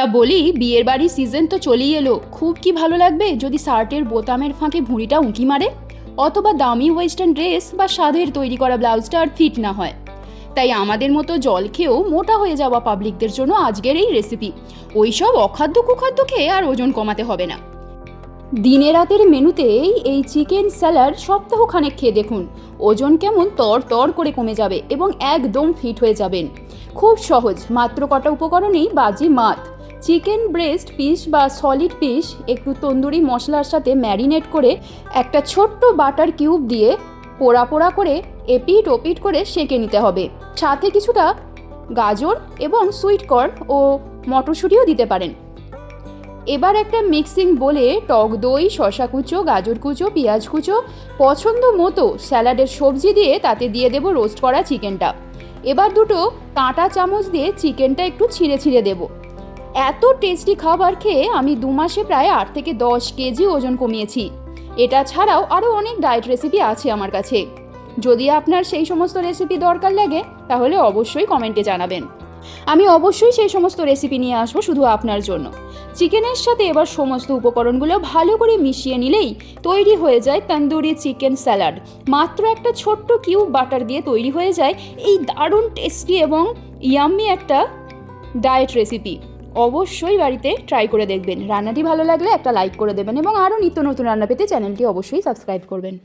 তা বলি, বিয়ের বাড়ির সিজন তো চলেই এলো। খুব কি ভালো লাগবে যদি শার্টের বোতামের ফাঁকে ভুঁড়িটা উঁকি মারে? অথবা দামি ওয়েস্টার্ন ড্রেস বা সাধের তৈরি করা ব্লাউজটা আর ফিট না হয়। তাই আমাদের মতো জল খেয়েও মোটা হয়ে যাওয়া পাবলিকদের জন্য আজকের এই রেসিপি ওইসব অখাদ্য কুখাদ্য খেয়ে আর ওজন কমাতে হবে না। দিনে রাতের মেনুতেই এই চিকেন স্যালাড সপ্তাহখানেক খেয়ে দেখুন। ওজন কেমন তর তর করে কমে যাবে এবং একদম ফিট হয়ে যাবেন। খুব সহজ, মাত্র কটা উপকরণেই বাজি মাত। চিকেন ব্রেস্ট পিস বা সলিড পিস, একটু তন্দুরি মশলার সাথে ম্যারিনেট করে একটা ছোট্ট বাটার কিউব দিয়ে পোড়া পোড়া করে এপিট ওপিট করে সেঁকে নিতে হবে। সাথে কিছুটা গাজর এবং সুইট কর্ন ও মটরশুঁটিও দিতে পারেন। এবার একটা মিক্সিং বলে টক দই শশা কুচো, গাজর কুচো, পেঁয়াজ কুচো, পছন্দ মতো স্যালাডের সবজি দিয়ে তাতে দিয়ে দেবো রোস্ট করা চিকেনটা। এবার দুটো কাঁটা চামচ দিয়ে চিকেনটা একটু ছিঁড়ে ছিঁড়ে দেবো। এত টেস্টি খাবার খেয়ে আমি দু মাসে প্রায় আট থেকে দশ কেজি ওজন কমিয়েছি। এটা ছাড়াও আরও অনেক ডায়েট রেসিপি আছে আমার কাছে। যদি আপনার সেই সমস্ত রেসিপি দরকার লাগে, তাহলে অবশ্যই কমেন্টে জানাবেন। আমি অবশ্যই সেই সমস্ত রেসিপি নিয়ে আসব শুধু আপনার জন্য। চিকেনের সাথে এবার সমস্ত উপকরণগুলো ভালো করে মিশিয়ে নিলেই তৈরি হয়ে যায় তন্দুরি চিকেন স্যালাড। মাত্র একটা ছোট্ট কিউব বাটার দিয়ে তৈরি হয়ে যায় এই দারুণ টেস্টি এবং ইয়াম্মি একটা ডায়েট রেসিপি অবশ্যই বাড়িতে ট্রাই করে দেখবেন। রান্নাটি ভালো লাগলে একটা লাইক করে দেবেন এবং আরও নিত্য নতুন রান্না পেতে চ্যানেলটি অবশ্যই সাবস্ক্রাইব করবেন।